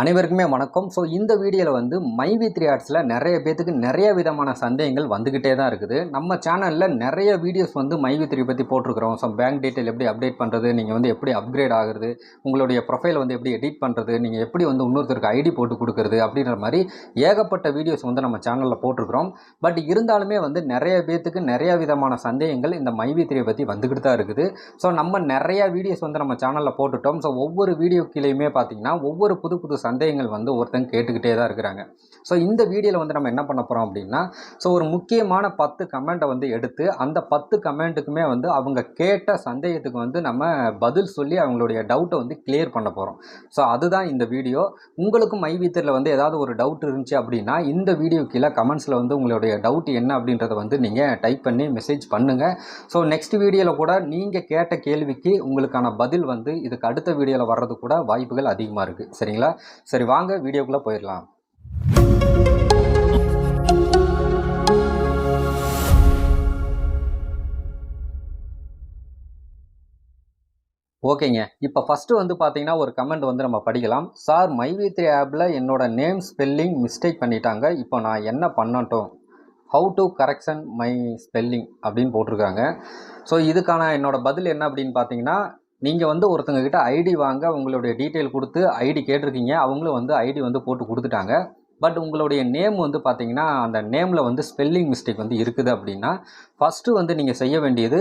அனைவருக்குமே வணக்கம். ஸோ இந்த வீடியோவில் வந்து மைவி த்ரீ ஆர்ட்ஸில் நிறைய பேத்துக்கு நிறைய விதமான சந்தேகங்கள் வந்துக்கிட்டே தான் இருக்குது. நம்ம சேனலில் நிறைய வீடியோஸ் வந்து மைவி த்ரீ பற்றி போட்டிருக்கிறோம். ஸோ பேங்க் டீட்டெயில் எப்படி அப்டேட் பண்ணுறது நீங்கள் வந்து எப்படி அப்கிரேட் ஆகுறது உங்களுடைய ப்ரொஃபைல் வந்து எப்படி எடிட் பண்ணுறது நீங்கள் எப்படி வந்து இன்னொருத்தருக்கு ஐடி போட்டு கொடுக்குறது அப்படின்ற மாதிரி ஏகப்பட்ட வீடியோஸ் வந்து நம்ம சேனலில் போட்டிருக்கிறோம். பட் இருந்தாலுமே வந்து நிறைய பேத்துக்கு நிறைய விதமான சந்தேகங்கள் இந்த மைவி த்ரீ பற்றி வந்துக்கிட்டு தான் இருக்குது. ஸோ நம்ம நிறைய வீடியோஸ் வந்து நம்ம சேனலில் போட்டுட்டோம். ஸோ ஒவ்வொரு வீடியோ கீழேயுமே பார்த்தீங்கன்னா ஒவ்வொரு புது புது சந்தேகங்கள் வந்து ஒருத்தங்க கேட்டுக்கிட்டே தான் இருக்கிறாங்க. ஸோ இந்த வீடியோவில் வந்து நம்ம என்ன பண்ண போகிறோம் அப்படின்னா ஸோ ஒரு முக்கியமான பத்து கமெண்ட்டை வந்து எடுத்து அந்த பத்து கமெண்ட்டுக்குமே வந்து அவங்க கேட்ட சந்தேகத்துக்கு வந்து நம்ம பதில் சொல்லி அவங்களுடைய டவுட்டை வந்து கிளியர் பண்ண போகிறோம் ஸோ அதுதான் இந்த வீடியோ உங்களுக்கும் மைவித்தரில் வந்து ஏதாவது ஒரு டவுட் இருந்துச்சு அப்படின்னா இந்த வீடியோ கீழே கமெண்ட்ஸில் வந்து உங்களுடைய டவுட் என்ன அப்படின்றத வந்து நீங்கள் டைப் பண்ணி மெசேஜ் பண்ணுங்கள் ஸோ நெக்ஸ்ட் வீடியோவில் கூட நீங்கள் கேட்ட கேள்விக்கு உங்களுக்கான பதில் வந்து இதுக்கு அடுத்த வீடியோவில் வர்றது கூட வாய்ப்புகள் அதிகமாக இருக்குது சரிங்களா? சரி வாங்க வீடியோக்குள்ளே போயிடலாம். ஓகேங்க. இப்போ ஃபஸ்ட்டு வந்து பார்த்தீங்கன்னா ஒரு கமெண்ட் வந்து நம்ம படிக்கலாம். சார் மைவித்ரி ஆப்பில் என்னோட நேம் ஸ்பெல்லிங் மிஸ்டேக் பண்ணிட்டாங்க. இப்போ நான் என்ன பண்ணட்டும்? How to correction my spelling அப்படின்னு போட்டிருக்காங்க. ஸோ இதுக்கான என்னோடய பதில் என்ன அப்படின்னு பார்த்தீங்கன்னா நீங்கள் வந்து ஒருத்தங்க கிட்ட ஐடி வாங்க உங்களுடைய டீட்டெயில் கொடுத்து ஐடி கேட்டிருக்கீங்க அவங்களும் வந்து ஐடி வந்து போட்டு கொடுத்துட்டாங்க. பட் உங்களுடைய நேம் வந்து பார்த்தீங்கன்னா அந்த நேமில் வந்து ஸ்பெல்லிங் மிஸ்டேக் வந்து இருக்குது அப்படின்னா ஃபஸ்ட்டு வந்து நீங்கள் செய்ய வேண்டியது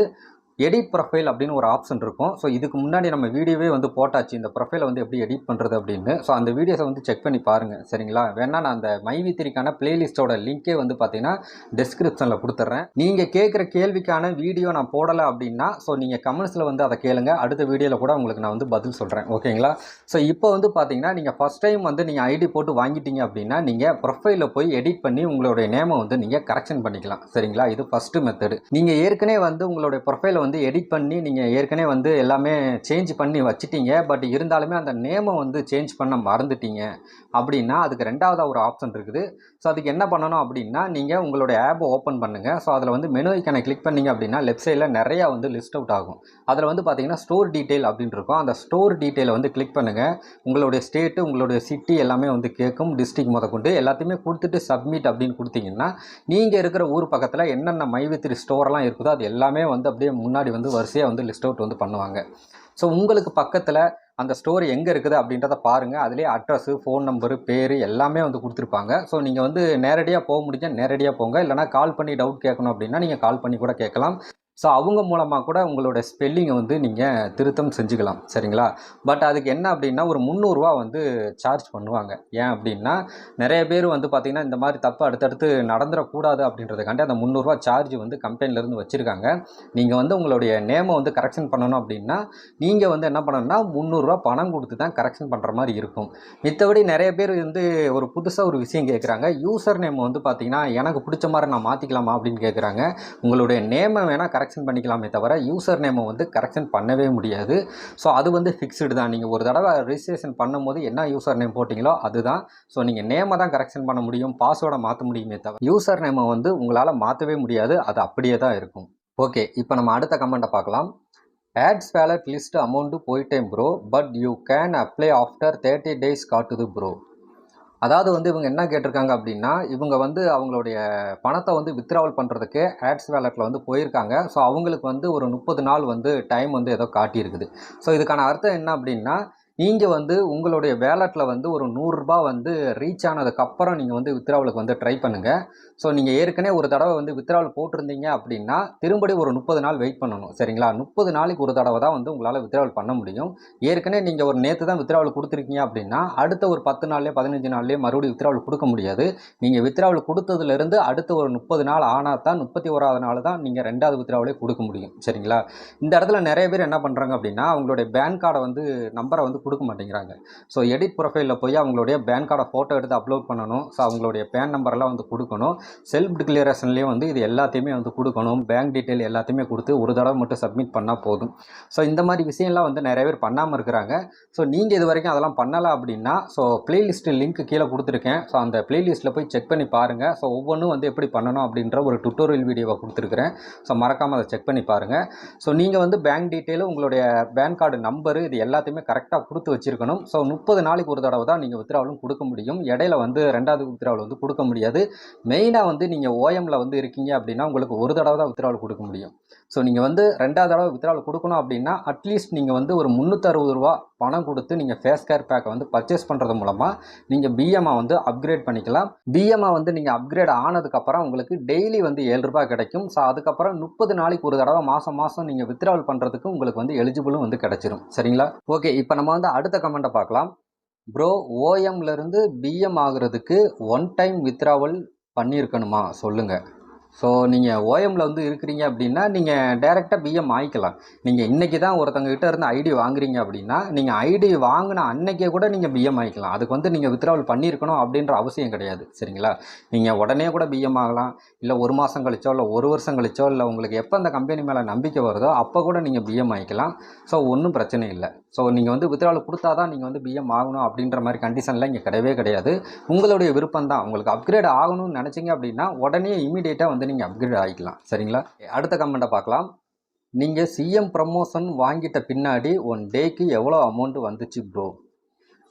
எடிட் ப்ரொஃபைல் அப்படின்னு ஒரு ஆப்ஷன் இருக்கும். ஸோ இதுக்கு முன்னாடி நம்ம வீடியோவே வந்து போட்டாச்சு. இந்த ப்ரொஃபைலை வந்து எப்படி எடிட் பண்ணுறது அப்படின்னு. ஸோ அந்த வீடியோஸை வந்து செக் பண்ணி பாருங்கள் சரிங்களா? வேணா நான் அந்த மைவித்திரிக்கான பிளேலிஸ்ட்டோட லிங்க்கே வந்து பார்த்தீங்கன்னா டிஸ்கிரிப்ஷனில் கொடுத்துட்றேன் நீங்கள் கேட்குற கேள்விக்கான வீடியோ நான் போடலை அப்படின்னா ஸோ நீங்கள் கமெண்ட்ஸில் வந்து அதை கேளுங்க. அடுத்த வீடியோவில் கூட உங்களுக்கு நான் வந்து பதில் சொல்கிறேன் ஓகேங்களா? ஸோ இப்போ வந்து பார்த்தீங்கன்னா நீங்கள் ஃபஸ்ட் டைம் வந்து நீங்கள் ஐடி போட்டு வாங்கிட்டீங்க அப்படின்னா நீங்கள் ப்ரொஃபைலில் போய் எடிட் பண்ணி உங்களுடைய நேமை வந்து நீங்கள் கரெக்ஷன் பண்ணிக்கலாம். சரிங்களா? இது ஃபஸ்ட்டு மெத்தடு நீங்கள் ஏற்கனவே வந்து உங்களுடைய ப்ரொஃபைலை வந்து எடிட் பண்ணி நீங்கள் ஏற்கனவே வந்து எல்லாமே சேஞ்ச் பண்ணி வச்சுட்டீங்க. பட் இருந்தாலுமே அந்த நேமை வந்து சேஞ்ச் பண்ண மறந்துட்டீங்க. அப்படின்னா அதுக்கு ரெண்டாவதாக ஒரு ஆப்ஷன் இருக்குது. ஸோ அதுக்கு என்ன பண்ணணும் அப்படின்னா நீங்கள் உங்களுடைய ஆப்பை ஓப்பன் பண்ணுங்கள் ஸோ அதில் வந்து மெனு ஐக்கனை கிளிக் பண்ணிங்க அப்படின்னா லெஃப்ட் சைடில் நிறையா வந்து லிஸ்ட் அவுட் ஆகும். அதில் வந்து பார்த்தீங்கன்னா ஸ்டோர் டீட்டெயில் அப்படின்னு இருக்கும். அந்த ஸ்டோர் டீட்டெயிலை வந்து கிளிக் பண்ணுங்கள் உங்களுடைய ஸ்டேட்டு உங்களுடைய சிட்டி எல்லாமே வந்து கேட்கும். டிஸ்ட்ரிக் முதற்கொண்டு எல்லாத்தையுமே கொடுத்துட்டு சப்மிட் அப்படின்னு கொடுத்தீங்கன்னா நீங்கள் இருக்கிற ஊர் பக்கத்தில் என்னென்ன மைவித்திரி ஸ்டோர்லாம் இருக்குதோ அது எல்லாமே வந்து அப்படியே முன்னாடி முன்னாடி வந்து வரிசையாக வந்து லிஸ்ட் அவுட் வந்து பண்ணுவாங்க. ஸோ உங்களுக்கு பக்கத்தில் அந்த ஸ்டோர் எங்கே இருக்குது அப்படின்றத பாருங்கள் அதிலே அட்ரஸு ஃபோன் நம்பரு பேர் எல்லாமே வந்து கொடுத்துருப்பாங்க. ஸோ நீங்கள் வந்து நேரடியாக போக முடிஞ்சால் நேரடியாக போங்க. இல்லைனா கால் பண்ணி டவுட் கேட்கணும் அப்படின்னா நீங்கள் கால் பண்ணி கூட கேட்கலாம். ஸோ அவங்க மூலமாக கூட உங்களோட ஸ்பெல்லிங்கை வந்து நீங்கள் திருத்தம் செஞ்சுக்கலாம் சரிங்களா? பட் அதுக்கு என்ன அப்படின்னா ஒரு முந்நூறுரூவா வந்து சார்ஜ் பண்ணுவாங்க. ஏன் அப்படின்னா நிறைய பேர் வந்து பார்த்திங்கன்னா இந்த மாதிரி தப்பு அடுத்தடுத்து நடந்துடக்கூடாது அப்படின்றதுக்காண்டி அந்த முந்நூறுரூவா சார்ஜ் வந்து கம்பெனிலேருந்து வச்சுருக்காங்க. நீங்கள் வந்து உங்களுடைய நேமை வந்து கரெக்ஷன் பண்ணணும் அப்படின்னா நீங்கள் வந்து என்ன பண்ணணும்னா முந்நூறுரூவா பணம் கொடுத்து தான் கரெக்ஷன் பண்ணுற மாதிரி இருக்கும். மித்தபடி நிறைய பேர் வந்து ஒரு புதுசாக ஒரு விஷயம் கேட்குறாங்க யூசர் நேம் வந்து பார்த்திங்கன்னா எனக்கு பிடிச்ச மாதிரி நான் மாற்றிக்கலாமா அப்படின்னு கேட்குறாங்க உங்களுடைய நேமை வேணால் கரெக்ட் கரெக்ஷன் பண்ணிக்கலாமே தவிர யூசர் நேமை வந்து கரெக்ஷன் பண்ணவே முடியாது. ஸோ அது வந்து ஃபிக்ஸ்டு தான். நீங்கள் ஒரு தடவை ரிஜிஸ்ட்ரேஷன் பண்ணும்போது என்ன யூசர் நேம் போட்டிங்களோ அதுதான். ஸோ நீங்கள் நேமை தான் கரெக்ஷன் பண்ண முடியும் பாஸ்வேர்டை மாற்ற முடியுமே தவிர யூசர் நேமை வந்து உங்களால் மாற்றவே முடியாது. அது அப்படியே தான் இருக்கும். ஓகே இப்போ நம்ம அடுத்த கமெண்ட்டை பார்க்கலாம். ஆட்ஸ் வேலட் லிஸ்ட் அமௌண்ட்டு போயிட்டேன் bro but you can apply after thirty days காட்டுது ப்ரோ அதாவது வந்து இவங்க என்ன கேட்டிருக்காங்க அப்படின்னா இவங்க வந்து அவங்களுடைய பணத்தை வந்து வித்ட்ராவல் பண்ணுறதுக்கு ஆட்ஸ் வேலட்டில் வந்து போயிருக்காங்க. ஸோ அவங்களுக்கு வந்து ஒரு முப்பது நாள் வந்து டைம் வந்து ஏதோ காட்டியிருக்குது. ஸோ இதுக்கான அர்த்தம் என்ன அப்படின்னா நீங்கள் வந்து உங்களுடைய வேலட்டில் வந்து ஒரு நூறுரூபா வந்து ரீச் ஆனதுக்கப்புறம் நீங்கள் வந்து வித்ராவலுக்கு வந்து ட்ரை பண்ணுங்கள் ஸோ நீங்கள் ஏற்கனவே ஒரு தடவை வந்து வித்ராவல் போட்டிருந்தீங்க அப்படின்னா திரும்படி ஒரு முப்பது நாள் வெயிட் பண்ணணும். சரிங்களா? முப்பது நாளைக்கு ஒரு தடவை தான் வந்து உங்களால் வித்ராவல் பண்ண முடியும். ஏற்கனவே நீங்கள் ஒரு நேற்று தான் வித்ராவல் கொடுத்துருக்கீங்க அப்படின்னா அடுத்த ஒரு பத்து நாள்லேயே பதினஞ்சு நாள்லேயே மறுபடியும் வித்ராவல் கொடுக்க முடியாது. நீங்கள் வித்ராவல் கொடுத்ததுலேருந்து அடுத்த ஒரு முப்பது நாள் ஆனால் தான் முப்பத்தி ஓராவது நாள் தான் நீங்கள் ரெண்டாவது வித்ராவலே கொடுக்க முடியும். சரிங்களா? இந்த இடத்துல நிறைய பேர் என்ன பண்ணுறாங்க அப்படின்னா அவங்களுடைய பேன் கார்டை வந்து நம்பரை வந்து கொடுக்க மாட்டேங்கிறாங்க. ஸோ எடிட் ப்ரொஃபைலில் போய் அவங்களுடைய பேன் கார்டை ஃபோட்டோ எடுத்து அப்லோட் பண்ணணும். ஸோ அவங்களுடைய பேன் நம்பர்லாம் வந்து கொடுக்கணும். செல்ஃப் டிக்ளரேஷன்லேயும் வந்து இது எல்லாத்தையுமே வந்து கொடுக்கணும். பேங்க் டீட்டெயில் எல்லாத்தையுமே கொடுத்து ஒரு தடவை மட்டும் சப்மிட் பண்ணால் போதும். ஸோ இந்த மாதிரி விஷயம்லாம் வந்து நிறைய பேர் பண்ணாமல் இருக்கிறாங்க. ஸோ நீங்கள் இது வரைக்கும் அதெல்லாம் பண்ணலை அப்படின்னா ஸோ ப்ளேலிஸ்ட்டு லிங்க் கீழே கொடுத்துருக்கேன். ஸோ அந்த ப்ளேலிஸ்ட்டில் போய் செக் பண்ணி பாருங்கள் ஸோ ஒவ்வொன்றும் வந்து எப்படி பண்ணணும் அப்படின்ற ஒரு டுட்டோரியல் வீடியோவை கொடுத்துருக்குறேன். ஸோ மறக்காமல் அதை செக் பண்ணி பாருங்கள் ஸோ நீங்கள் வந்து பேங்க் டீட்டெயிலு உங்களுடைய பேன் கார்டு நம்பரு இது எல்லாத்தையுமே கரெக்டாக கொடுத்து வச்சுருக்கணும். ஸோ முப்பது நாளைக்கு ஒரு தடவை தான் நீங்கள் வித்ராவலும் கொடுக்க முடியும். இடையில வந்து ரெண்டாவது வித்ராவல் வந்து கொடுக்க முடியாது. மெயினாக வந்து நீங்கள் ஓஎம்மில் வந்து இருக்கீங்க அப்படின்னா உங்களுக்கு ஒரு தடவை தான் வித்ராவல் கொடுக்க முடியும். ஸோ நீங்கள் வந்து ரெண்டாவது தடவை வித்ராவல் கொடுக்கணும் அப்படின்னா அட்லீஸ்ட் நீங்கள் வந்து ஒரு முந்நூற்றறுபது ரூபா பணம் கொடுத்து நீங்கள் ஃபேஸ் கேர் பேக்கை வந்து பர்ச்சேஸ் பண்ணுறது மூலமாக நீங்கள் பிஎம்ஐ வந்து அப்கிரேட் பண்ணிக்கலாம். பிஎம்ஐ வந்து நீங்கள் அப்கிரேட் ஆனதுக்கப்புறம் உங்களுக்கு டெய்லி வந்து ஏழு ரூபாய் கிடைக்கும். ஸோ அதுக்கப்புறம் முப்பது நாளைக்கு ஒரு தடவை மாதம் மாதம் நீங்கள் வித்ராவல் பண்ணுறதுக்கு உங்களுக்கு வந்து எலிஜிபிளும் வந்து கிடைச்சிரும். சரிங்களா? ஓகே இப்போ நம்ம வந்து அடுத்த கமெண்ட்டை பார்க்கலாம். ப்ரோ ஓஎம்லேருந்து பிஎம் ஆகுறதுக்கு ஒன் டைம் வித்ராவல் பண்ணியிருக்கணுமா? சொல்லுங்கள் ஸோ நீங்கள் ஓஎம்மில் வந்து இருக்கிறீங்க அப்படின்னா நீங்கள் டைரெக்டாக பிஎம் ஆயிக்கலாம். நீங்கள் இன்றைக்கி தான் ஒருத்தங்ககிட்ட இருந்து ஐடி வாங்குறீங்க அப்படின்னா நீங்கள் ஐடி வாங்கின அன்னைக்கே கூட நீங்கள் பிஎம் ஆகிக்கலாம் அதுக்கு வந்து நீங்கள் வித்ராவல் பண்ணியிருக்கணும் அப்படின்ற அவசியம் கிடையாது. சரிங்களா? நீங்கள் உடனே கூட பிஎம் ஆகலாம். இல்லை ஒரு மாதம் கழிச்சோ இல்லை ஒரு வருஷம் கழிச்சோ இல்லை உங்களுக்கு எப்போ அந்த கம்பெனி மேலே நம்பிக்கை வருதோ அப்போ கூட நீங்கள் பிஎம் ஆகிக்கலாம் ஸோ ஒன்றும் பிரச்சனை இல்லை. ஸோ நீங்கள் வந்து வித்ராவல் கொடுத்தா தான் நீங்கள் வந்து பிஎம் ஆகணும் அப்படின்ற மாதிரி கண்டிஷன்லாம் இங்கே கிடையவே கிடையாது. உங்களுடைய விருப்பம் தான். உங்களுக்கு அப்கிரேட் ஆகணும்னு நினச்சிங்க அப்படின்னா உடனே இமீடியேட்டாக வந்து நீங்கள் அப்கிரேட் ஆகிக்கலாம் சரிங்களா? அடுத்த கமெண்ட்டை பார்க்கலாம். நீங்கள் சிஎம் ப்ரமோஷன் வாங்கிட்ட பின்னாடி ஒன் டேக்கு எவ்வளோ அமௌண்ட் வந்துச்சு ப்ரோ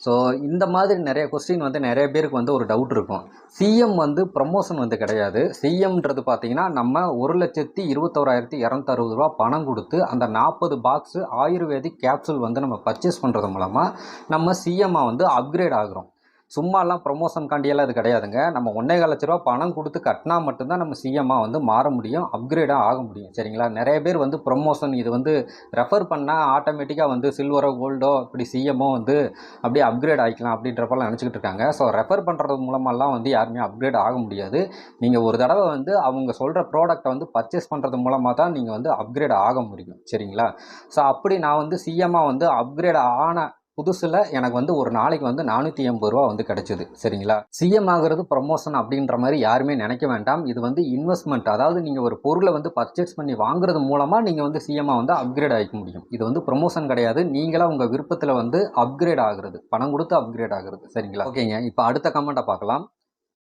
ஸோ இந்த மாதிரி நிறைய கொஸ்டின் வந்து நிறைய பேருக்கு வந்து ஒரு டவுட் இருக்கும். சிஎம் வந்து ப்ரமோஷன் வந்து கிடையாது. சிஎம்ன்றது பார்த்தீங்கன்னா நம்ம ஒரு லட்சத்தி இருபத்தோராயிரத்தி இரநூத்தறுபது ரூபா பணம் கொடுத்து அந்த நாற்பது பாக்ஸு ஆயுர்வேதிக் கேப்சூல் வந்து நம்ம பர்ச்சேஸ் பண்ணுறது மூலமாக நம்ம சிஎம்மாக வந்து அப்கிரேட் ஆகுறோம். சும்மாலாம் ப்ரொமோஷன் காண்டியெல்லாம் இது கிடையாதுங்க. நம்ம ஒன்றே கால் லட்ச ரூபா பணம் கொடுத்து கட்டினா மட்டும்தான் நம்ம சிஎம்மாக வந்து மாற முடியும் அப்கிரேடாக ஆக முடியும். சரிங்களா? நிறைய பேர் வந்து ப்ரொமோஷன் இது வந்து ரெஃபர் பண்ணால் ஆட்டோமேட்டிக்காக வந்து சில்வரோ கோல்டோ இப்படி சிஎம்மோ வந்து அப்படியே அப்கிரேட் ஆகிக்கலாம் அப்படின்றப்பெல்லாம் நினச்சிக்கிட்டு இருக்காங்க. ஸோ ரெஃபர் பண்ணுறது மூலமெல்லாம் வந்து யாருமே அப்கிரேட் ஆக முடியாது. நீங்கள் ஒரு தடவை வந்து அவங்க சொல்கிற ப்ராடக்ட்டை வந்து பர்ச்சேஸ் பண்ணுறது மூலமாக தான் நீங்கள் வந்து அப்கிரேட் ஆக முடியும். சரிங்களா? ஸோ அப்படி நான் வந்து சிஎம்மாக வந்து அப்கிரேட் ஆன புதுசில் எனக்கு வந்து ஒரு நாளைக்கு வந்து நானூற்றி எண்பது ரூபா வந்து கிடைச்சிது. சரிங்களா? சிஎம் ஆகிறது ப்ரமோஷன் அப்படின்ற மாதிரி யாருமே நினைக்க வேண்டாம். இது வந்து இன்வெஸ்ட்மெண்ட் அதாவது நீங்கள் ஒரு பொருளை வந்து பர்ச்சேஸ் பண்ணி வாங்குறது மூலமாக நீங்கள் வந்து சிஎம்மாக வந்து அப்கிரேட் ஆகிக்க முடியும். இது வந்து ப்ரமோஷன் கிடையாது. நீங்களாக உங்கள் விருப்பத்தில் வந்து அப்கிரேட் ஆகுறது. பணம் கொடுத்து அப்கிரேட் ஆகுறது. சரிங்களா? ஓகேங்க. இப்போ அடுத்த கமெண்ட்டை பார்க்கலாம்.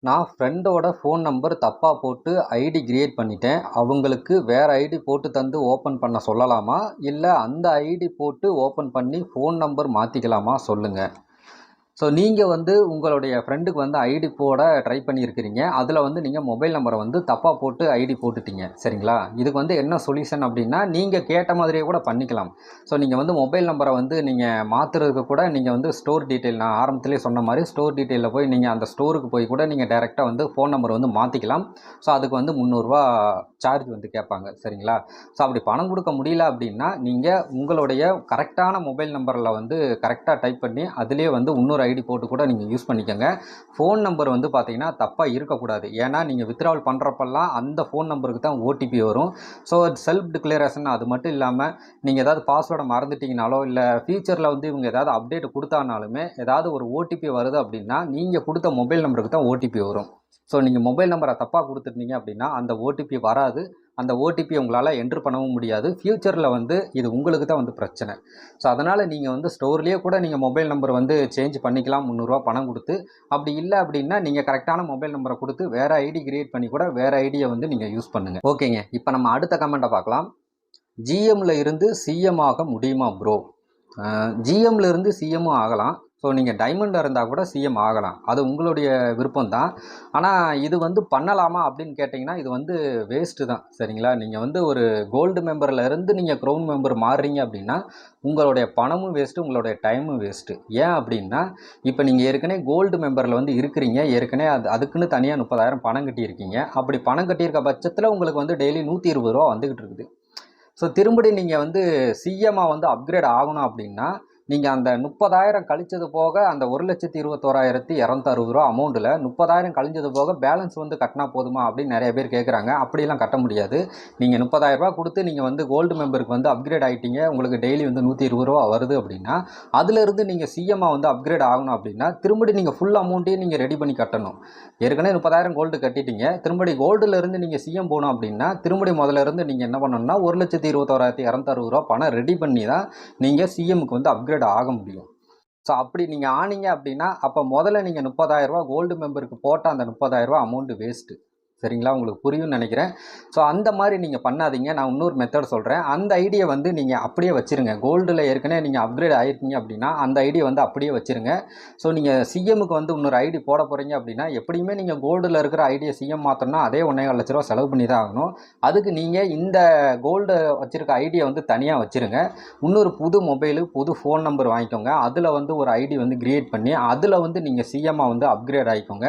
நான் ஃப்ரெண்டோட ஃபோன் நம்பர் தப்பாக போட்டு ஐடி கிரியேட் பண்ணிட்டேன். அவங்களுக்கு வேறு ஐடி போட்டு தந்து ஓப்பன் பண்ண சொல்லலாமா? இல்லை அந்த ஐடி போட்டு ஓப்பன் பண்ணி ஃபோன் நம்பர் மாற்றிக்கலாமா சொல்லுங்கள் ஸோ நீங்கள் வந்து உங்களுடைய ஃப்ரெண்டுக்கு வந்து ஐடி போட ட்ரை பண்ணியிருக்கிறீங்க. அதில் வந்து நீங்கள் மொபைல் நம்பரை வந்து தப்பாக போட்டு ஐடி போட்டுட்டீங்க. சரிங்களா? இதுக்கு வந்து என்ன சொல்யூஷன் அப்படின்னா நீங்கள் கேட்ட மாதிரியே கூட பண்ணிக்கலாம். ஸோ நீங்கள் வந்து மொபைல் நம்பரை வந்து நீங்கள் மாற்றுறதுக்கு கூட நீங்கள் வந்து ஸ்டோர் டீட்டெயில் நான் ஆரம்பத்திலே சொன்ன மாதிரி ஸ்டோர் டீட்டெயிலில் போய் நீங்கள் அந்த ஸ்டோருக்கு போய் கூட நீங்கள் டேரெக்டாக வந்து ஃபோன் நம்பர் வந்து மாற்றிக்கலாம் ஸோ அதுக்கு வந்து முந்நூறுரூவா சார்ஜ் வந்து கேட்பாங்க. சரிங்களா? ஸோ அப்படி பணம் கொடுக்க முடியல அப்படின்னா நீங்கள் உங்களுடைய கரெக்டான மொபைல் நம்பரில் வந்து கரெக்டாக டைப் பண்ணி அதிலே வந்து இன்னொரு ஐடி போட்டு கூட நீங்கள் யூஸ் பண்ணிக்கோங்க. ஃபோன் நம்பர் வந்து பார்த்தீங்கன்னா தப்பாக இருக்கக்கூடாது. ஏன்னா நீங்கள் வித்ராவல் பண்ணுறப்பெல்லாம் அந்த ஃபோன் நம்பருக்கு தான் ஓடிபி வரும். ஸோ செல்ஃப் டிக்ளரேஷன் அது மட்டும் இல்லாமல் நீங்கள் ஏதாவது பாஸ்வேர்டை மறந்துட்டீங்கனாலோ இல்லை ஃபியூச்சரில் வந்து இவங்க ஏதாவது அப்டேட் கொடுத்தானாலுமே ஏதாவது ஒரு ஓடிபி வருது அப்படின்னா நீங்கள் கொடுத்த மொபைல் நம்பருக்கு தான் ஓடிபி வரும். ஸோ நீங்கள் மொபைல் நம்பரை தப்பாக கொடுத்துருந்தீங்க அப்படின்னா அந்த ஓடிபி வராது. அந்த ஓடிபி உங்களால் என்ட்ரு பண்ணவும் முடியாது. ஃப்யூச்சரில் வந்து இது உங்களுக்கு தான் வந்து பிரச்சனை. ஸோ அதனால் நீங்கள் வந்து ஸ்டோர்லேயே கூட நீங்கள் மொபைல் நம்பர் வந்து சேஞ்ச் பண்ணிக்கலாம். முந்நூறுரூவா பணம் கொடுத்து. அப்படி இல்லை அப்படின்னா நீங்கள் கரெக்டான மொபைல் நம்பரை கொடுத்து வேறு ஐடி கிரியேட் பண்ணி கூட வேறு ஐடியை வந்து நீங்கள் யூஸ் பண்ணுங்கள் ஓகேங்க இப்போ நம்ம அடுத்த கமெண்ட்டை பார்க்கலாம். ஜிஎம்மில் இருந்து சிஎம் ஆக முடியுமா ப்ரோ ஜிஎம்மில் இருந்து சிஎம்மும் ஆகலாம். ஸோ நீங்கள் டைமண்டில் இருந்தால் கூட சிஎம் ஆகலாம். அது உங்களுடைய விருப்பம் தான் ஆனால் இது வந்து பண்ணலாமா அப்படின்னு கேட்டிங்கன்னா இது வந்து வேஸ்ட்டு தான். சரிங்களா? நீங்கள் வந்து ஒரு கோல்டு மெம்பரில் இருந்து நீங்கள் க்ரௌன் மெம்பர் மாறுறீங்க அப்படின்னா உங்களுடைய பணமும் வேஸ்ட்டு உங்களுடைய டைமும் வேஸ்ட்டு ஏன் அப்படின்னா இப்போ நீங்கள் ஏற்கனவே கோல்டு மெம்பரில் வந்து இருக்கிறீங்க. ஏற்கனவே அது அதுக்குன்னு தனியாக முப்பதாயிரம் பணம் கட்டியிருக்கீங்க. அப்படி பணம் கட்டியிருக்க பட்சத்தில் உங்களுக்கு வந்து டெய்லி நூற்றி இருபது ரூபா வந்துக்கிட்டு இருக்குது. ஸோ திரும்படி நீங்கள் வந்து சிஎம்மாக வந்து அப்கிரேட் ஆகணும் அப்படின்னா நீங்கள் அந்த முப்பதாயிரம் கழிச்சது போக அந்த ஒரு லட்சத்தி இருபத்தோராயிரத்தி இரநூத்தறுபது ரூபா அமௌண்ட்டில் முப்பதாயிரம் கழிஞ்சது போக பேலன்ஸ் வந்து கட்டினா போதுமா அப்படின்னு நிறைய பேர் கேட்குறாங்க அப்படிலாம் கட்ட முடியாது. நீங்கள் முப்பதாயிரரூபா கொடுத்து நீங்கள் வந்து கோல்டு மெம்பருக்கு வந்து அப்கிரேட் ஆகிட்டீங்க உங்களுக்கு டெய்லி வந்து நூற்றி இருபது ரூபா வருது அப்படின்னா அதுலேருந்து நீங்கள் சிஎம்மாக வந்து அப்கிரேட் ஆகணும் அப்படின்னா திரும்படி நீங்கள் ஃபுல் அமௌண்ட்டையும் நீங்கள் ரெடி பண்ணி கட்டணும். ஏற்கனவே முப்பதாயிரம் கோல்டு கட்டிட்டீங்க. திரும்படி கோல்டுலேருந்து நீங்கள் சிஎம் போகணும் அப்படின்னா திரும்படி முதல்ல இருந்து நீங்கள் என்ன பண்ணணும்னா ஒரு லட்சத்தி இருபத்தோராயிரத்தி இரநூத்தறுபது ரூபா பணம் ரெடி பண்ணி தான் நீங்கள் சிஎம்க்கு வந்து அப்கிரேட் ஆக முடியும். ஸோ அப்படி நீங்கள் ஆனீங்க அப்படின்னா அப்போ முதல்ல நீங்கள் முப்பதாயிரரூபா கோல்டு மெம்பருக்கு போட்ட அந்த முப்பதாயிரரூபா அமௌண்ட்டு வேஸ்ட்டு சரிங்களா? உங்களுக்கு புரியும்னு நினைக்கிறேன். ஸோ அந்த மாதிரி நீங்கள் பண்ணாதீங்க. நான் இன்னொரு மெத்தட் சொல்கிறேன் அந்த ஐடியை வந்து நீங்கள் அப்படியே வச்சுருங்க. கோல்டில் ஏற்கனவே நீங்கள் அப்கிரேட் ஆயிருக்கீங்க அப்படின்னா அந்த ஐடியை வந்து அப்படியே வச்சுருங்க. ஸோ நீங்கள் சிஎம்முக்கு வந்து இன்னொரு ஐடி போட போகிறீங்க அப்படின்னா எப்படியுமே நீங்கள் கோல்டில் இருக்கிற ஐடியை சிஎம் மாற்றணும்னா அதே ஒன்றே லட்ச ரூபா செலவு பண்ணி தான் ஆகணும். அதுக்கு நீங்கள் இந்த கோல்டு வச்சுருக்க ஐடியை வந்து தனியாக வச்சுருங்க. இன்னொரு புது மொபைலு புது ஃபோன் நம்பர் வாங்கிக்கோங்க. அதில் வந்து ஒரு ஐடி வந்து கிரியேட் பண்ணி அதில் வந்து நீங்கள் சிஎம்மாக வந்து அப்கிரேட் ஆகிக்கோங்க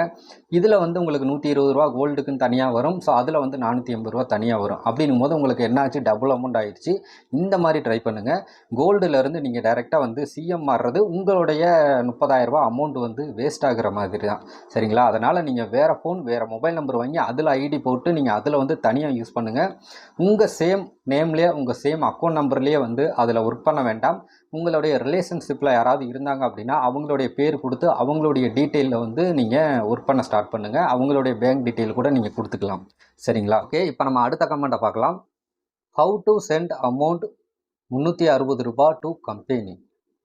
இதில் வந்து உங்களுக்கு நூற்றி இருபது ரூபா கோல்டுக்குன்னு தனியாக வரும். ஸோ அதில் வந்து நானூற்றி எண்பது ரூபா தனியாக வரும். அப்படின்னும் போது உங்களுக்கு என்னாச்சு? டபுள் அமௌண்ட் ஆயிடுச்சு. இந்த மாதிரி ட்ரை பண்ணுங்கள் கோல்டுலேருந்து நீங்கள் டைரெக்டாக வந்து சிஎம் மாறுறது உங்களுடைய முப்பதாயிரம் அமௌண்ட் வந்து வேஸ்ட் ஆகுற மாதிரி தான். சரிங்களா? அதனால் நீங்கள் வேறு ஃபோன் வேறு மொபைல் நம்பர் வாங்கி அதில் ஐடி போட்டு நீங்கள் அதில் வந்து தனியாக யூஸ் பண்ணுங்கள் உங்கள் சேம் நேம்லேயே உங்கள் சேம் அக்கௌண்ட் நம்பர்லேயே வந்து அதில் ஒர்க் பண்ண வேண்டாம். உங்களுடைய ரிலேஷன்ஷிப்பில் யாராவது இருந்தாங்க அப்படின்னா அவங்களுடைய பேர் கொடுத்து அவங்களுடைய டீட்டெயிலில் வந்து நீங்கள் ஒர்க் பண்ண ஸ்டார்ட் பண்ணுங்கள் அவங்களுடைய பேங்க் டீட்டெயில் கூட நீங்கள் கொடுத்துக்கலாம். சரிங்களா? ஓகே இப்போ நம்ம அடுத்த கமெண்ட்டை பார்க்கலாம். ஹவு டு சென்ட் அமௌண்ட் முந்நூற்றி அறுபது ரூபா டு கம்பெனி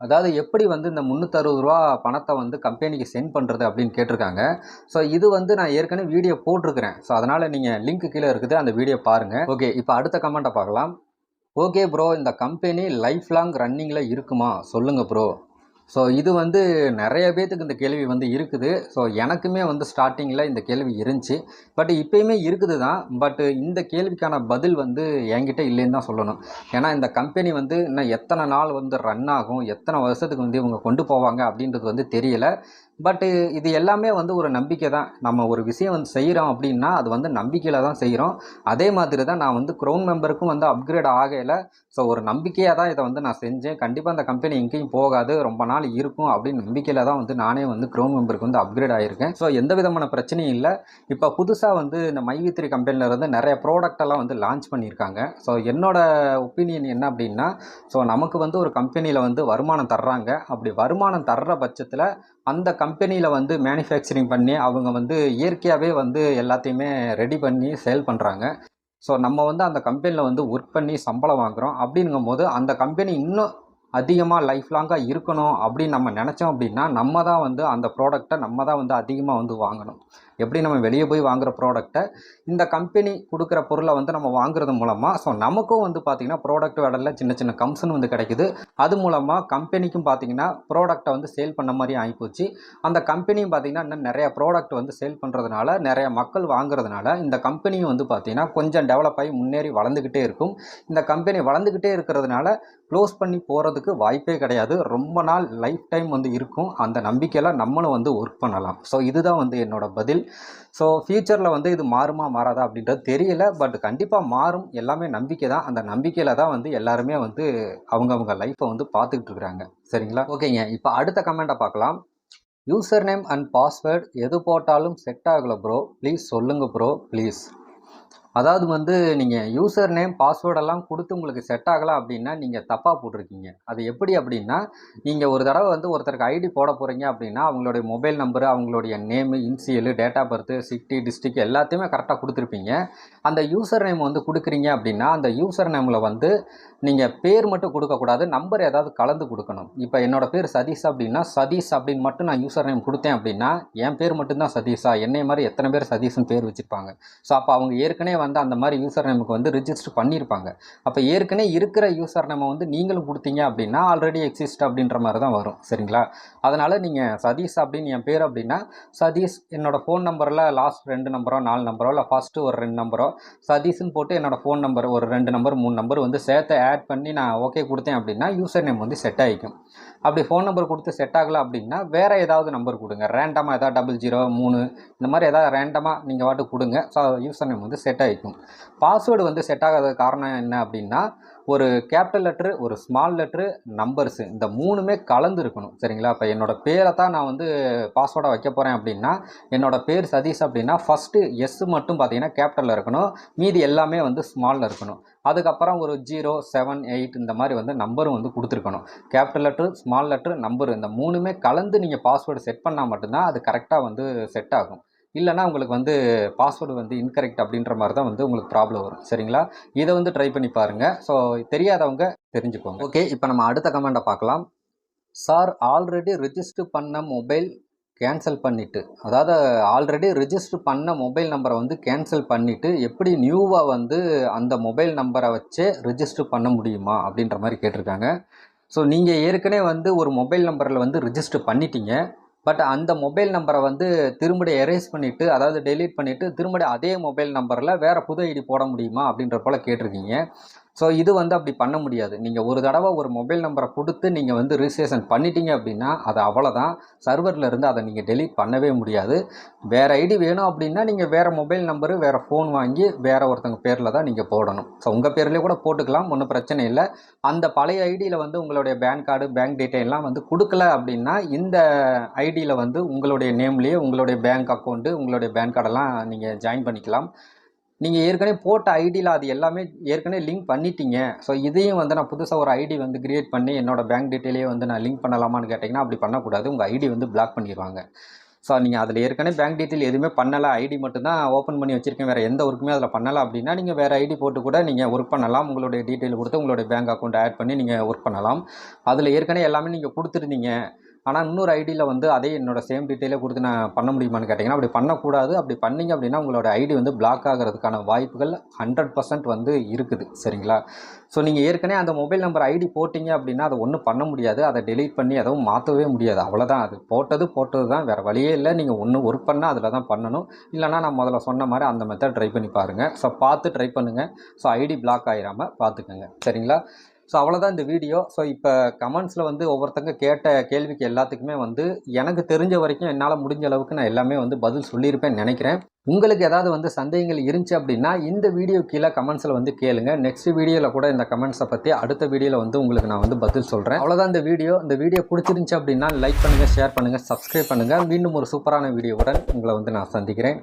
அதாவது எப்படி வந்து இந்த முந்நூற்றறுபது ரூபா பணத்தை வந்து கம்பெனிக்கு சென்ட் பண்ணுறது அப்படின்னு கேட்டிருக்காங்க. ஸோ இது வந்து நான் ஏற்கனவே வீடியோ போட்டிருக்கிறேன். ஸோ அதனால் நீங்கள் லிங்க் கீழே இருக்குது அந்த வீடியோ பாருங்கள் ஓகே இப்போ அடுத்த கமெண்ட்டை பார்க்கலாம். ஓகே ப்ரோ இந்த கம்பெனி லைஃப் லாங் ரன்னிங்கில் இருக்குமா? சொல்லுங்கள் ப்ரோ ஸோ இது வந்து நிறைய பேர்த்துக்கு இந்த கேள்வி வந்து இருக்குது. ஸோ எனக்குமே வந்து ஸ்டார்டிங்கில் இந்த கேள்வி இருந்துச்சு. பட் இப்போயுமே இருக்குது தான். பட் இந்த கேள்விக்கான பதில் வந்து என்கிட்ட இல்லைன்னு தான் சொல்லணும். ஏன்னா இந்த கம்பெனி வந்து இன்னும் எத்தனை நாள் வந்து ரன் ஆகும் எத்தனை வருஷத்துக்கு வந்து இவங்க கொண்டு போவாங்க அப்படின்றது வந்து தெரியலை. பட்டு இது எல்லாமே வந்து ஒரு நம்பிக்கை தான். நம்ம ஒரு விஷயம் வந்து செய்கிறோம் அப்படின்னா அது வந்து நம்பிக்கையில் தான் செய்கிறோம் அதே மாதிரி தான் நான் வந்து க்ரௌன் மெம்பருக்கும் வந்து அப்கிரேட் ஆகையில் ஸோ ஒரு நம்பிக்கையாக தான் இதை வந்து நான் செஞ்சேன். கண்டிப்பாக அந்த கம்பெனி எங்கேயும் போகாது. ரொம்ப நாள் இருக்கும் அப்படின்னு நம்பிக்கையில் தான் வந்து நானே வந்து க்ரௌன் மெம்பருக்கு வந்து அப்கிரேட் ஆகியிருக்கேன் ஸோ எந்த விதமான பிரச்சனையும் இல்லை. இப்போ புதுசாக வந்து இந்த மைவித்ரி கம்பெனியில் இருந்து நிறைய ப்ராடக்ட் எல்லாம் வந்து லான்ச் பண்ணியிருக்காங்க. ஸோ என்னோட ஒப்பீனியன் என்ன அப்படின்னா ஸோ நமக்கு வந்து ஒரு கம்பெனியில் வந்து வருமானம் தர்றாங்க. அப்படி வருமானம் தர்ற பட்சத்தில் அந்த கம்பெனியில் வந்து மேனுஃபேக்சரிங் பண்ணி அவங்க வந்து இயற்கையாகவே வந்து எல்லாத்தையுமே ரெடி பண்ணி சேல் பண்ணுறாங்க ஸோ நம்ம வந்து அந்த கம்பெனியில் வந்து ஒர்க் பண்ணி சம்பளம் வாங்குகிறோம் அப்படிங்கும் போது அந்த கம்பெனி இன்னும் அதிகமாக லைஃப் லாங்காக இருக்கணும் அப்படின்னு நம்ம நினச்சோம் அப்படின்னா நம்ம தான் வந்து அந்த ப்ராடக்டை நம்ம தான் வந்து அதிகமாக வந்து வாங்கணும். எப்படி நம்ம வெளியே போய் வாங்குகிற ப்ராடக்ட்டை இந்த கம்பெனி கொடுக்குற பொருளை வந்து நம்ம வாங்குறது மூலமாக ஸோ நமக்கும் வந்து பார்த்திங்கன்னா ப்ராடக்ட் விடல சின்ன சின்ன கம்சன் வந்து கிடைக்குது. அது மூலமாக கம்பெனிக்கும் பார்த்திங்கன்னா ப்ராடக்டை வந்து சேல் பண்ண மாதிரி ஆகிப்போச்சு அந்த கம்பெனியும் பார்த்திங்கன்னா இன்னும் நிறைய ப்ராடக்ட் வந்து சேல் பண்ணுறதுனால நிறைய மக்கள் வாங்குறதுனால இந்த கம்பெனியும் வந்து பார்த்திங்கன்னா கொஞ்சம் டெவலப் ஆகி முன்னேறி வளர்ந்துக்கிட்டே இருக்கும். இந்த கம்பெனி வளர்ந்துக்கிட்டே இருக்கிறதுனால க்ளோஸ் பண்ணி போகிறதுக்கு வாய்ப்பே கிடையாது. ரொம்ப நாள் லைஃப் டைம் வந்து இருக்கும். அந்த நம்பிக்கையில் நம்மளும் வந்து ஒர்க் பண்ணலாம். ஸோ இதுதான் வந்து என்னோட பதில். ஸோ ஃப்யூச்சரில் வந்து இது மாறுமா மாறாதா அப்படின்றது தெரியல. பட் கண்டிப்பாக மாறும். எல்லாமே நம்பிக்கை தான். அந்த நம்பிக்கையில் தான் வந்து எல்லாருமே வந்து அவங்கவுங்க லைஃப்பை வந்து பார்த்துக்கிட்டு இருக்கிறாங்க. சரிங்களா? ஓகேங்க. இப்போ அடுத்த கமெண்ட்டை பார்க்கலாம். யூசர் நேம் அண்ட் பாஸ்வேர்டு எது போட்டாலும் செட் ஆகலை ப்ரோ ப்ளீஸ் சொல்லுங்கள் ப்ரோ ப்ளீஸ் அதாவது வந்து நீங்கள் யூசர் நேம் பாஸ்வேர்டெல்லாம் கொடுத்து உங்களுக்கு செட் ஆகலை அப்படின்னா நீங்கள் தப்பாக போட்டிருக்கீங்க. அது எப்படி அப்படின்னா நீங்கள் ஒரு தடவை வந்து ஒருத்தருக்கு ஐடி போட போகிறீங்க அப்படின்னா அவங்களுடைய மொபைல் நம்பரு அவங்களுடைய name initial date of birth city district எல்லாத்தையுமே கரெக்டாக கொடுத்துருப்பீங்க. அந்த யூசர் நேம் வந்து கொடுக்குறீங்க அப்படின்னா அந்த யூசர் நேமில் வந்து நீங்கள் பேர் மட்டும் கொடுக்கக்கூடாது நம்பர் ஏதாவது கலந்து கொடுக்கணும். இப்போ என்னோட பேர் சதீஷ் அப்படின்னா சதீஷ் அப்படின்னு மட்டும் நான் யூசர் நேம் கொடுத்தேன் அப்படின்னா என் பேர் மட்டும்தான் சதீஷா. என்னை மாதிரி எத்தனை பேர் சதீஷ்னு பேர் வச்சுருப்பாங்க. ஸோ அப்போ அவங்க ஏற்கனவே வந்து அந்த மாதிரி யூசர் நேமுக்கு வந்து ரிஜிஸ்டர் பண்ணியிருப்பாங்க. அப்போ ஏற்கனவே இருக்கிற யூசர் நேமை வந்து நீங்களும் கொடுத்தீங்க அப்படின்னா ஆல்ரெடி எக்ஸிஸ்ட் அப்படின்ற மாதிரி தான் வரும். சரிங்களா? அதனால் நீங்கள் சதீஷ் அப்படின்னு என் பேர் அப்படின்னா சதீஷ் என்னோடய ஃபோன் நம்பரில் லாஸ்ட் ரெண்டு நம்பரோ நாலு நம்பரோ இல்லை ஃபஸ்ட்டு ஒரு ரெண்டு நம்பரோ சதீஷ்னு போட்டு என்னோடய ஃபோன் நம்பர் ஒரு ரெண்டு நம்பர் மூணு நம்பர் வந்து சேர்த்து ஆட் பண்ணி நான் ஓகே கொடுத்தேன் அப்படின்னா யூசர் நேம் வந்து செட் ஆகிக்கும் அப்படி ஃபோன் நம்பர் கொடுத்து செட் ஆகலை அப்படின்னா வேறு ஏதாவது நம்பர் கொடுங்க. ரேண்டமாக ஏதாவது டபுள் ஜீரோ மூணு இந்த மாதிரி ஏதாவது ரேண்டமாக நீங்கள் வாட்டு கொடுங்க. ஸோ யூசர் நேம் வந்து செட் ஆகிக்கும் பாஸ்வேர்டு வந்து செட் ஆகாத காரணம் என்ன அப்படின்னா ஒரு கேபிட்டல் லெட்ரு ஒரு ஸ்மால் லெட்ரு நம்பர்ஸு இந்த மூணுமே கலந்து இருக்கணும் சரிங்களா? இப்போ என்னோட பேரை தான் நான் வந்து பாஸ்வேர்டாக வைக்க போகிறேன் அப்படின்னா என்னோடய பேர் சதீஷ் அப்படின்னா ஃபஸ்ட்டு எஸ் மட்டும் பார்த்தீங்கன்னா கேபிட்டலில் இருக்கணும். மீதி எல்லாமே வந்து ஸ்மாலில் இருக்கணும். அதுக்கப்புறம் ஒரு ஜீரோ செவன் எயிட் இந்த மாதிரி வந்து நம்பரும் வந்து கொடுத்துருக்கணும். Capital letter small letter number இந்த மூணுமே கலந்து நீங்கள் பாஸ்வேர்டு செட் பண்ணால் மட்டும்தான் அது கரெக்டாக வந்து செட் ஆகும். இல்லைனா உங்களுக்கு வந்து பாஸ்வேர்டு வந்து இன்கரெக்ட் அப்படின்ற மாதிரி தான் வந்து உங்களுக்கு ப்ராப்ளம் வரும். சரிங்களா? இதை வந்து ட்ரை பண்ணி பாருங்கள் ஸோ தெரியாதவங்க தெரிஞ்சுக்கோங்க. ஓகே இப்போ நம்ம அடுத்த கமெண்ட்டை பார்க்கலாம். சார் ஆல்ரெடி ரிஜிஸ்டர் பண்ண மொபைல் கேன்சல் பண்ணிவிட்டு அதாவது ஆல்ரெடி ரிஜிஸ்டர் பண்ண மொபைல் நம்பரை வந்து கேன்சல் பண்ணிவிட்டு எப்படி நியூவாக வந்து அந்த மொபைல் நம்பரை வச்சே ரிஜிஸ்டர் பண்ண முடியுமா அப்படின்ற மாதிரி கேட்டிருக்காங்க. ஸோ நீங்கள் ஏற்கனவே வந்து ஒரு மொபைல் நம்பரில் வந்து ரிஜிஸ்டர் பண்ணிட்டீங்க. பட் அந்த மொபைல் நம்பரை வந்து திரும்ப எரேஸ் பண்ணிவிட்டு அதாவது டெலீட் பண்ணிவிட்டு திரும்ப அதே மொபைல் நம்பரில் வேறு புது ஐடி போட முடியுமா அப்படின்ற போல் கேட்டிருக்கீங்க. ஸோ இது வந்து அப்படி பண்ண முடியாது. நீங்கள் ஒரு தடவை ஒரு மொபைல் நம்பரை கொடுத்து நீங்கள் வந்து ரிஜிஸ்ட்ரேஷன் பண்ணிட்டீங்க அப்படின்னா அது அவ்வளோதான் சர்வரில் இருந்து அதை நீங்கள் டெலீட் பண்ணவே முடியாது. வேறு ஐடி வேணும் அப்படின்னா நீங்கள் வேறு மொபைல் நம்பரு வேறு ஃபோன் வாங்கி வேறு ஒருத்தங்க பேரில் தான் நீங்கள் போடணும். ஸோ உங்கள் பேர்லேயே கூட போட்டுக்கலாம் ஒன்றும் பிரச்சனை இல்லை. அந்த பழைய ஐடியில் வந்து உங்களுடைய பேன் கார்டு பேங்க் டீட்டெயிலாம் வந்து கொடுக்கல அப்படின்னா இந்த ஐடியில் வந்து உங்களுடைய நேம்லேயே உங்களுடைய பேங்க் அக்கௌண்ட்டு உங்களுடைய பேன் கார்டெல்லாம் நீங்கள் ஜாயின் பண்ணிக்கலாம். நீங்கள் ஏற்கனவே போட்ட ஐடியில் அது எல்லாமே ஏற்கனவே லிங்க் பண்ணிட்டீங்க. ஸோ இதையும் வந்து நான் புதுசாக ஒரு ஐடி வந்து கிரியேட் பண்ணி என்னோட பேங்க் டீட்டெயிலே வந்து நான் லிங்க் பண்ணலாமான்னு கேட்டிங்கன்னா அப்படி பண்ணக்கூடாது. உங்கள் ஐடி வந்து பிளாக் பண்ணிடுவாங்க. ஸோ நீங்கள் அதில் ஏற்கனவே பேங்க் டீட்டெயில் எதுவுமே பண்ணலை. ஐடி மட்டும் தான் ஓப்பன் பண்ணி வச்சுருக்கேன். வேறு எந்த ஒர்க்குமே அதில் பண்ணலை அப்படின்னா நீங்கள் வேறு ஐடி போட்டு கூட நீங்கள் ஒர்க் பண்ணலாம். உங்களுடைய டீட்டெயில் கொடுத்து உங்களுடைய பேங்க் அக்கௌண்ட் ஆட் பண்ணி நீங்கள் ஒர்க் பண்ணலாம். அதில் ஏற்கனவே எல்லாமே நீங்கள் கொடுத்துருந்தீங்க. ஆனால் இன்னொரு ஐடியில் வந்து அதே என்னோட சேம் டீட்டெயிலே கொடுத்து நான் பண்ண முடியுமான்னு கேட்டிங்கன்னா அப்படி பண்ணக்கூடாது. அப்படி பண்ணீங்க அப்படின்னா உங்களோட ஐடி வந்து பிளாக் ஆகிறதுக்கான வாய்ப்புகள் ஹண்ட்ரட் பர்சன்ட் வந்து இருக்குது. சரிங்களா? ஸோ நீங்கள் ஏற்கனவே அந்த மொபைல் நம்பர் ஐடி போட்டிங்க அப்படின்னா அதை ஒன்றும் பண்ண முடியாது. அதை டெலீட் பண்ணி எதுவும் மாற்றவே முடியாது. அவ்வளோதான் அது போட்டது போட்டது தான் வேறு வழியே இல்லை. நீங்கள் ஒன்று ஒர்க் பண்ணால் அதில் தான் பண்ணணும். இல்லைனா நான் முதல்ல சொன்ன மாதிரி அந்த மெத்தட் ட்ரை பண்ணி பாருங்கள் ஸோ பார்த்து ட்ரை பண்ணுங்கள் ஸோ ஐடி பிளாக் ஆகிடாமல் பார்த்துக்கோங்க. சரிங்களா? ஸோ அவ்வளோதான் இந்த வீடியோ ஸோ இப்போ கமெண்ட்ஸில் வந்து ஒவ்வொருத்தங்க கேட்ட கேள்விக்கு எல்லாத்துக்குமே வந்து எனக்கு தெரிஞ்ச வரைக்கும் என்னால் முடிஞ்ச அளவுக்கு நான் எல்லாமே வந்து பதில் சொல்லியிருப்பேன்னு நினைக்கிறேன். உங்களுக்கு ஏதாவது வந்து சந்தேகங்கள் இருந்துச்சு அப்படின்னா இந்த வீடியோ கீழே கமெண்ட்ஸில் வந்து கேளுங்க. நெக்ஸ்ட் வீடியோவில் கூட இந்த கமெண்ட்ஸை பற்றி அடுத்த வீடியோவில் வந்து உங்களுக்கு நான் வந்து பதில் சொல்கிறேன் அவ்வளோதான் இந்த வீடியோ இந்த வீடியோ பிடிச்சிருந்துச்சி அப்படின்னா லைக் பண்ணுங்கள் ஷேர் பண்ணுங்கள் சப்ஸ்கிரைப் பண்ணுங்கள் மீண்டும் ஒரு சூப்பரான வீடியோவுடன் உங்களை வந்து நான் சந்திக்கிறேன்.